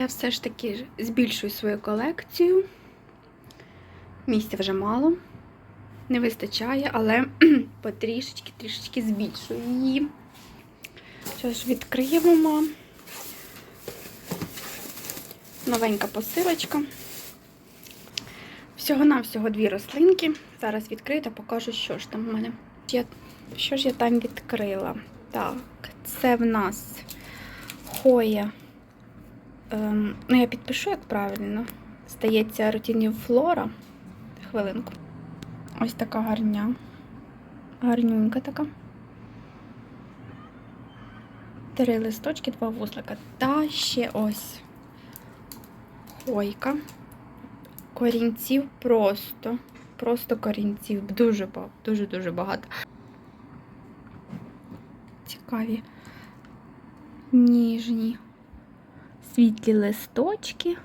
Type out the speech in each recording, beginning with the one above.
Я все ж таки збільшую свою колекцію. Місця вже мало, не вистачає, але потрішечки, трішечки збільшую її. Що ж, відкриємо. Новенька посилочка. Всього-навсього дві рослинки. Зараз відкрию та покажу, що ж там в мене. Я, що ж я там відкрила? Так, це в нас хоя. Ем, ну, я підпишу, як правильно. Стається рутінів флора. Хвилинку. Ось така гарня. Гарнюнька така. Три листочки, два вузлика. Та ще ось хойка. Корінців просто. Просто корінців. Дуже дуже-дуже багато. Цікаві. Ніжні. Світлі листочки.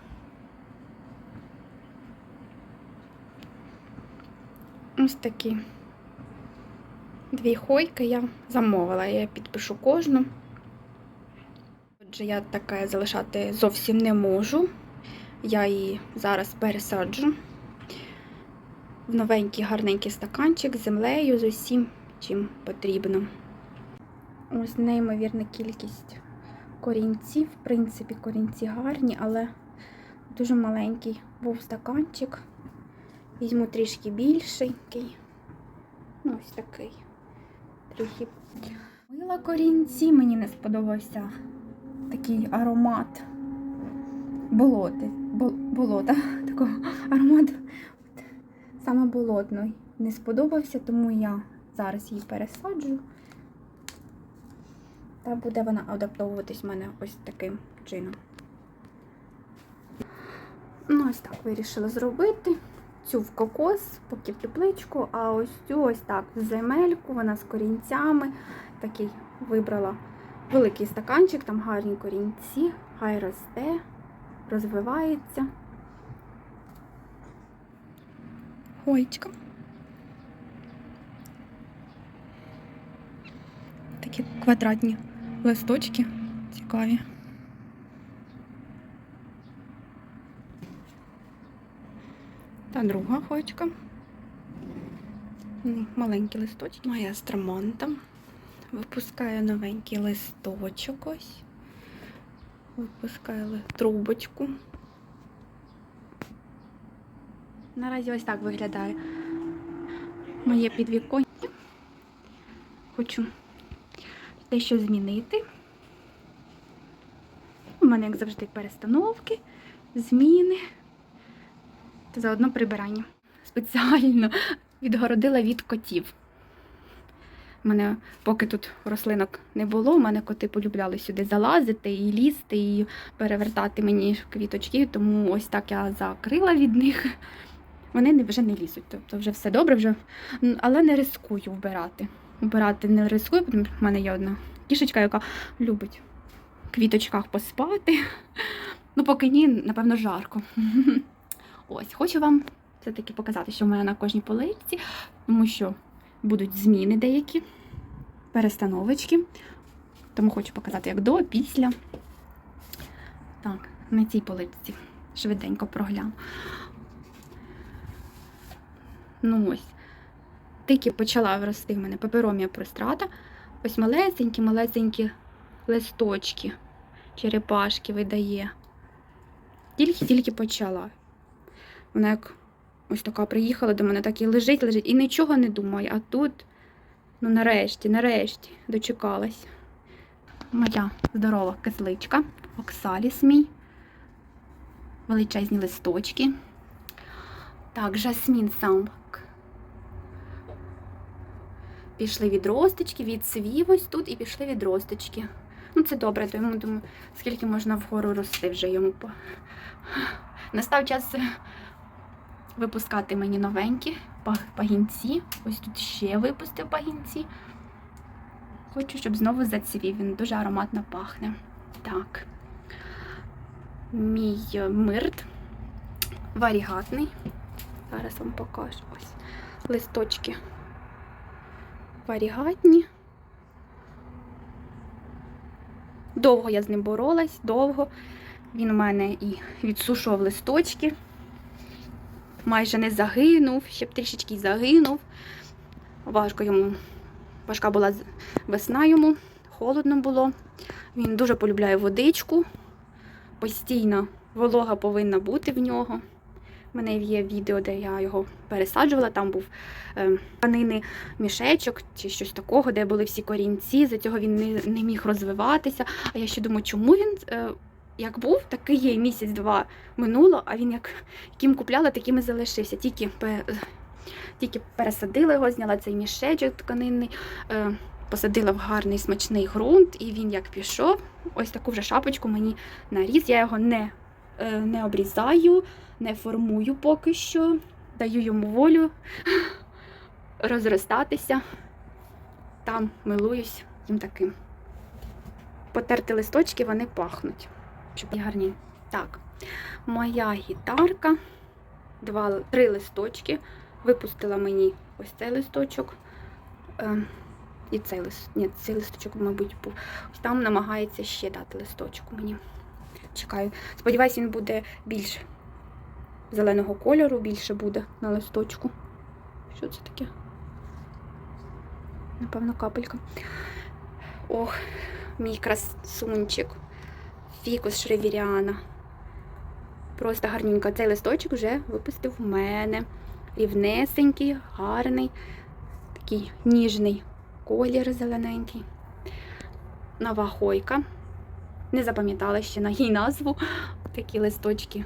Ось такі. Дві хойки я замовила. Я підпишу кожну. Отже, я таке залишати зовсім не можу. Я її зараз пересаджу в новенький гарненький стаканчик з землею, з усім, чим потрібно. Ось неймовірна кількість корінців. В принципі, корінці гарні, але дуже маленький був стаканчик. Візьму трішки більшенький. Ну, ось такий. Трохи мила корінці. Мені не сподобався такий аромат болоти. Болота. Такого аромату. Саме болотний не сподобався, тому я зараз її пересаджу. Та буде вона адаптовуватись в мене ось таким чином. Ну, ось так вирішила зробити. Цю в кокос, поки в тепличку, а ось цю ось так в земельку, вона з корінцями. Такий вибрала великий стаканчик, там гарні корінці, хай росте, розвивається. Гойчка. Такі квадратні листочки цікаві. Та друга хочка. Маленькі листочки. Моя страмонта. Випускаю новенький листочок ось. Випускаю трубочку. Наразі ось так виглядає моє підвіконня. Хочу дещо змінити. У мене, як завжди, перестановки, зміни та заодно прибирання. Спеціально відгородила від котів. У мене, поки тут рослинок не було, у мене коти полюбляли сюди залазити і лізти, і перевертати мені квіточки, тому ось так я закрила від них. Вони вже не лізуть. Тобто вже все добре, вже... але не рискую вбирати. Вбирати не рискую, тому в мене є одна кішечка, яка любить в квіточках поспати. Ну, поки ні, напевно, жарко. Ось, хочу вам все-таки показати, що в мене на кожній поличці, тому що будуть зміни деякі, перестановочки. Тому хочу показати, як до, після. Так, на цій поличці швиденько прогляну. Ну ось. Тільки почала рости в мене паперомія прострата. Ось малесенькі, малесенькі листочки, черепашки видає. Тільки-тільки почала. Вона як ось така приїхала до мене, так і лежить, лежить, і нічого не думає. А тут, ну нарешті, нарешті, дочекалась. Моя здорова кисличка, оксаліс мій. Величезні листочки. Так, жасмін самбак. Пішли відросточки, відсвів тут і пішли відросточки. Ну, це добре, тому думаю, скільки можна вгору рости вже йому. по- Настав час випускати мені новенькі пагінці. Ось тут ще випустив пагінці. Хочу, щоб знову зацвів. Він дуже ароматно пахне. Так. Мій е, мирт варігатний. Зараз вам покажу. Ось листочки варігатні. Довго я з ним боролась, довго. Він у мене і відсушував листочки. Майже не загинув, ще б трішечки загинув. Важко йому, важка була весна йому, холодно було. Він дуже полюбляє водичку. Постійно волога повинна бути в нього. У мене є відео, де я його пересаджувала. Там був е, тканини мішечок чи щось такого, де були всі корінці. За цього він не, не міг розвиватися. А я ще думаю, чому він е, як був, такий є місяць-два минуло, а він як яким купляла, таким і залишився. Тільки, тільки пересадила його, зняла цей мішечок тканинний, е, посадила в гарний смачний ґрунт, і він як пішов, ось таку вже шапочку мені наріс. Я його не, е, не обрізаю, не формую поки що, даю йому волю розростатися. Там милуюсь їм таким. Потерти листочки, вони пахнуть. Щоб гарні. Так, моя гітарка, два, три листочки. Випустила мені ось цей листочок. Е, і цей лист. Ні, цей листочок, мабуть, був. Ось там намагається ще дати листочок мені. Чекаю. Сподіваюсь, він буде більш зеленого кольору, більше буде на листочку. Що це таке? Напевно, капелька. Ох, мій красунчик. Фікус шревіріана. Просто гарненько. Цей листочок вже випустив в мене. Рівнесенький, гарний, такий ніжний колір зелененький. Нова хойка. Не запам'ятала ще на її назву. Такі листочки,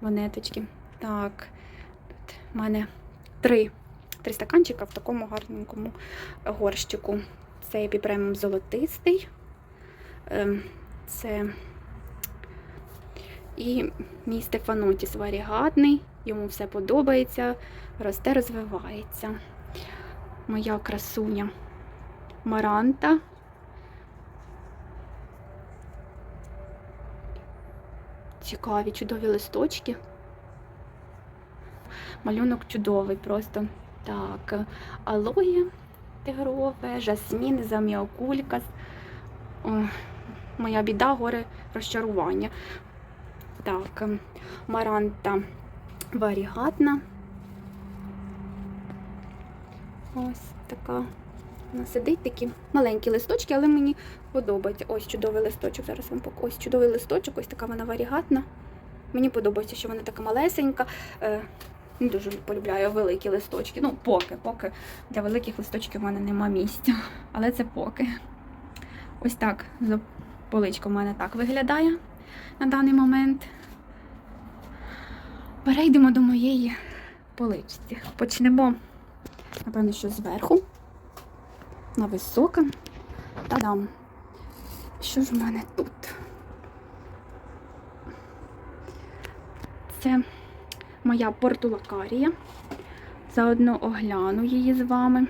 монеточки. Так, тут в мене три, три стаканчика в такому гарненькому горщику. Це епіпремом золотистий. Ем, Це і мій Стефанотіс варігатний. Йому все подобається, росте, розвивається. Моя красуня Маранта. Цікаві, чудові листочки. Малюнок чудовий просто. Так, алоє тигрове, жасмін, заміокулькас. О, моя біда, горе розчарування. Так, маранта варігатна. Ось така. Сидить такі маленькі листочки, але мені подобається. Ось чудовий листочок. Зараз вам покажу. Ось чудовий листочок, ось така вона варігатна. Мені подобається, що вона така малесенька. Е, Не дуже полюбляю великі листочки. Ну, поки, поки для великих листочків в мене нема місця. Але це поки. Ось так. Поличка в мене так виглядає на даний момент. Перейдемо до моєї поличці. Почнемо, напевно, що зверху. На висока. Та-дам. Що ж в мене тут? Це моя портулакарія. Заодно огляну її з вами.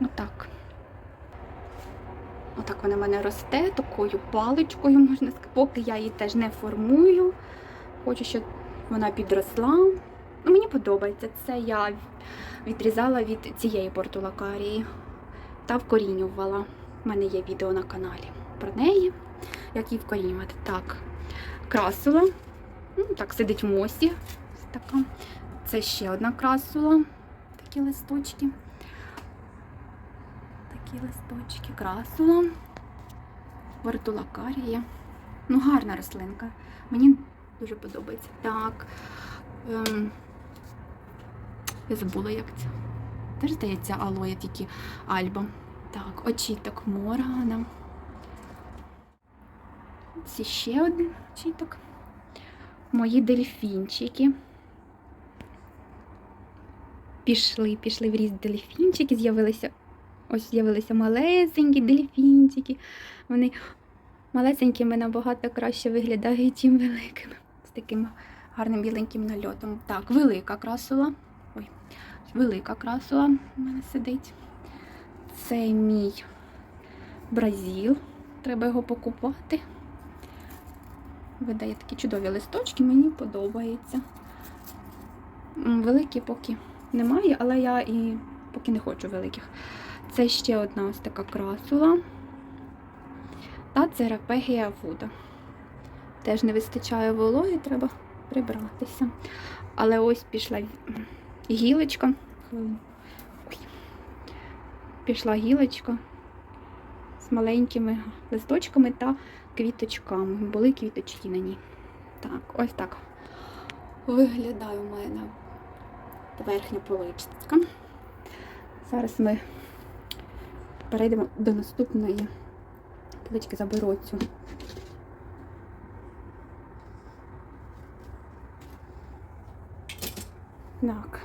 Отак. Отак вона в мене росте, такою паличкою, можна сказати. Поки я її теж не формую. Хочу, щоб вона підросла. Ну, мені подобається. Це я відрізала від цієї портулакарії та вкорінювала. У мене є відео на каналі про неї, як її вкорінювати. Так, красула. Ну, так, сидить в мосі. Така. Це ще одна красула. Такі листочки. Такі листочки, красула. Портулакарія. Ну, гарна рослинка. Мені дуже подобається. Так. Ем, я забула, як це. Теж здається, алоє тільки альба. Так, очіток Моргана. Це ще один очіток. Мої дельфінчики. Пішли, пішли в ріст дельфінчики, з'явилися. Ось з'явилися малесенькі дельфінчики. Вони малесенькими набагато краще виглядають, чим великими. З таким гарним біленьким нальотом. Так, велика красула. Ой, велика красула у мене сидить. Це мій бразіл. Треба його покупати. Видає такі чудові листочки, мені подобається. Великі поки немає, але я і поки не хочу великих. Це ще одна ось така красула. Та церапегія Вуда. Теж не вистачає вологи, треба прибратися. Але ось пішла гілочка. Пішла гілочка з маленькими листочками та квіточками. Були квіточки на ній. Так, ось так виглядає у мене верхня поличка. Зараз ми перейдемо до наступної полички, заберу цю. Так,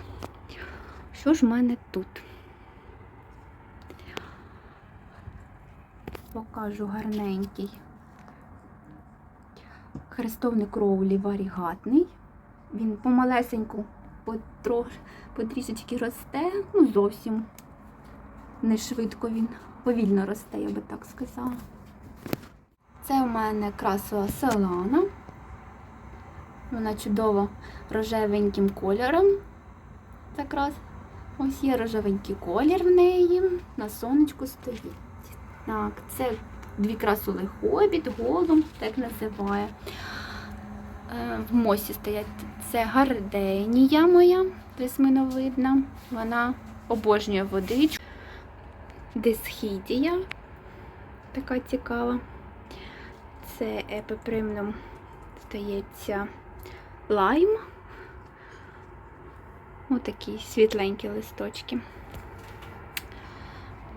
що ж в мене тут? Покажу гарненький хрестовник роулі варігатний. Він помалесеньку, потрішечки росте, ну зовсім не швидко він, повільно росте, я би так сказала. Це у мене красова селана. Вона чудово рожевеньким кольором. Якраз ось є рожевенький колір в неї. На сонечку стоїть. Так, це дві красули хобіт, голум, так називає. Е, В мосі стоять. Це гарденія моя, трисминовидна. Вона обожнює водичку. Дисхідія, така цікава. Це епипримном стається лайм. Отакі світленькі листочки.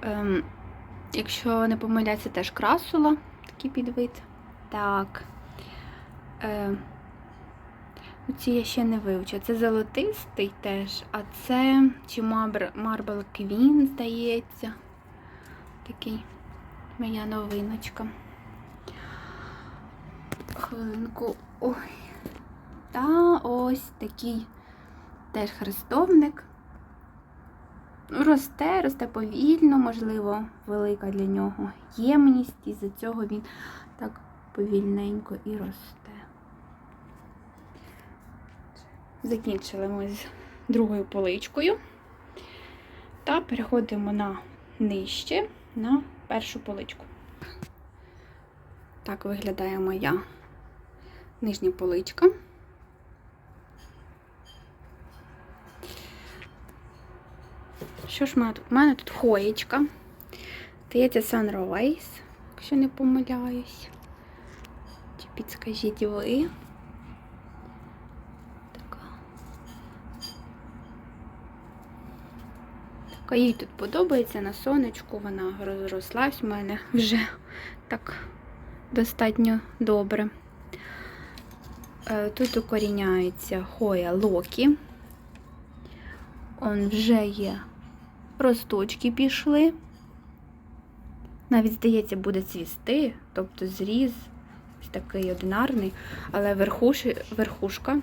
Ем, якщо не помиляться, теж красула, такий підвид. Так. Е, ці я ще не вивчила. Це золотистий теж, а це чи Marble Queen, здається. Такий моя новиночка. Хвилинку. Ой. Та ось такий теж хрестовник. Росте, росте повільно, можливо, велика для нього ємність, і за цього він так повільненько і росте. Закінчили ми з другою поличкою та переходимо на нижче, на першу поличку. Так виглядає моя нижня поличка. Що ж в тут? У мене тут хоєчка. Здається, Sunrise, якщо не помиляюсь. Чи підскажіть ви? Така. Така їй тут подобається на сонечку, вона розрослась в мене вже так достатньо добре. Е, Тут укоріняється хоя Локі. Он вже є росточки пішли. Навіть, здається, буде цвісти, тобто зріз ось такий одинарний, але верхуш, верхушка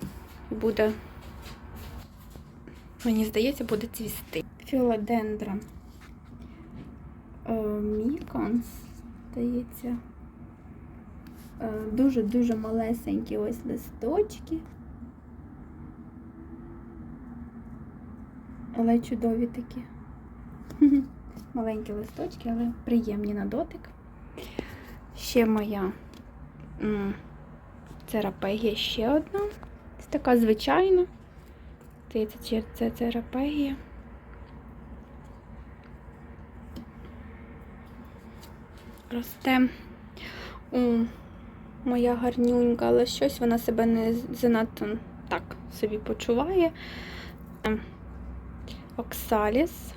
буде, мені здається, буде цвісти. Філодендра Міконс, здається. Е, Дуже-дуже малесенькі ось листочки. Але чудові такі. Маленькі листочки, але приємні на дотик. Ще моя церапегія ще одна. Це така звичайна. Здається, це церапегія. Росте у моя гарнюнька, але щось вона себе не занадто так собі почуває. Оксаліс,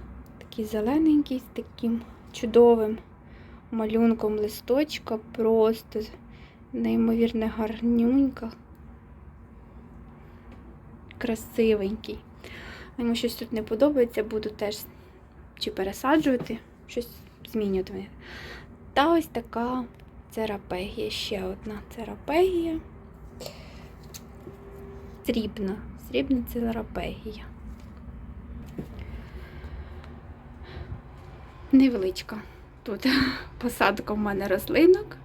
такий зелененький, з таким чудовим малюнком листочка, просто неймовірно гарнюнька. Красивенький. Йому щось тут не подобається, буду теж чи пересаджувати, щось змінювати. Та ось така церапегія, ще одна церапегія. Срібна, срібна церапегія. Невеличка. Тут посадка в мене рослинок.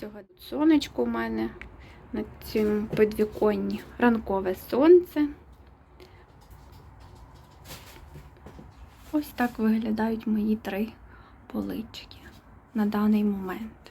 Сьогодні сонечко у мене на цьому підвіконні ранкове сонце. Ось так виглядають мої три полички на даний момент.